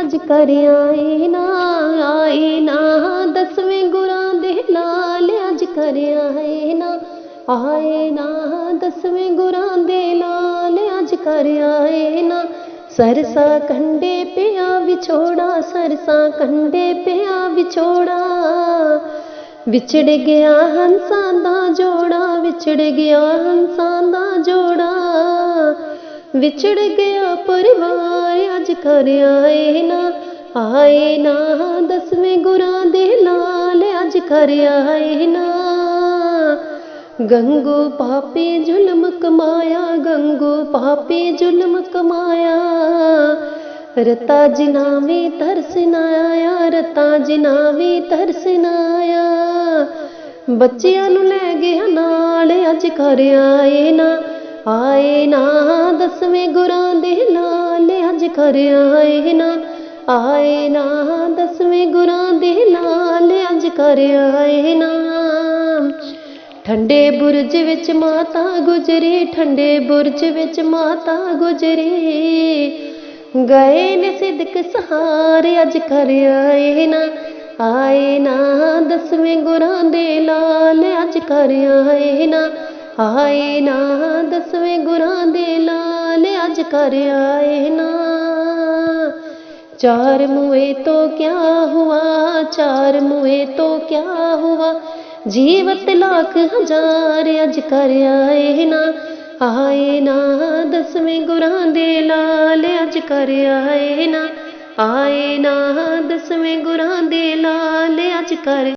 ਅੱਜ ਕਰ ਆਏ ਨਾ ਆਏ ਨਾ। ਦਸਵੇਂ ਗੁਰਾਂ ਦੇ ਲਾਲ ਅੱਜ ਕਰ ਆਏ ਨਾ ਆਏ ਨਾ। ਦਸਵੇਂ ਗੁਰਾਂ ਦੇ ਲਾਲ ਅੱਜ ਕਰ ਆਏ ਨਾ। ਸਰਸਾ ਕੰਡੇ ਪਿਆ ਵਿਛੋੜਾ, ਸਰਸਾ ਕੰਡੇ ਪਿਆ ਵਿਛੋੜਾ। ਵਿਛੜ ਗਿਆ ਹੰਸਾਂ ਦਾ ਜੋੜਾ, ਵਿਛੜ ਗਿਆ ਹੰਸਾਂ ਦਾ ਜੋੜਾ। ਵਿਛੜ ਗਿਆ ਪਰਿਵਾਰ, ਅੱਜ ਘਰ ਆਏ ਨਾ ਆਏ ਨਾ, ਦਸਵੇਂ ਗੁਰਾਂ ਦੇ ਲਾਲ ਅੱਜ ਘਰ ਆਏ ਨਾ। ਗੰਗੂ ਪਾਪੇ ਜ਼ੁਲਮ ਕਮਾਇਆ, ਗੰਗੂ ਪਾਪੇ ਜ਼ੁਲਮ ਕਮਾਇਆ। ਰਤਾ ਜਿਨਾ ਵੀ ਤਰਸ ਨਾ ਆਇਆ, ਰਤਾ ਜਿਨਾ ਵੀ ਤਰਸ ਨਾ ਆਇਆ। ਬੱਚਿਆਂ ਨੂੰ ਲੈ ਗਿਆ ਨਾਲ, ਅੱਜ ਘਰ ਆਏ ਨਾ। ਦਸਵੇਂ ਗੁਰਾਂ ਦੇ ਲਾਲ ਅੱਜ ਕਰ ਆਏ ਨਾ। ਆਏ ਨਾ, ਦਸਵੇਂ ਗੁਰਾਂ ਦੇ ਲਾਲ ਅੱਜ ਕਰ ਆਏ ਨਾ। ਠੰਡੇ ਬੁਰਜ ਵਿੱਚ ਮਾਤਾ ਗੁਜਰੀ, ਠੰਡੇ ਬੁਰਜ ਵਿੱਚ ਮਾਤਾ ਗੁਜਰੀ। ਗਏ ਨੇ ਸਿਦਕ ਸਹਾਰੇ, ਅੱਜ ਕਰ ਆਏ ਨਾ। ਆਏ ਨਾ, ਦਸਵੇਂ ਗੁਰਾਂ ਦੇ ਲਾਲ ਅੱਜ ਕਰ ਆਏ ਨਾ। ਆਏ ਨਾ, ਦਸਵੇਂ ਗੁਰਾਂ ਦੇ ਲਾਲ ਅੱਜ ਕਰ ਆਏ ਨਾ चार मुए तो क्या हुआ चार मुए तो क्या हुआ जीवत लाख हजार अज कर आए ना आए ना दसवें गुरां दे लाल अज कर आए ना आए ना दसवें गुरां दे लाल अज कर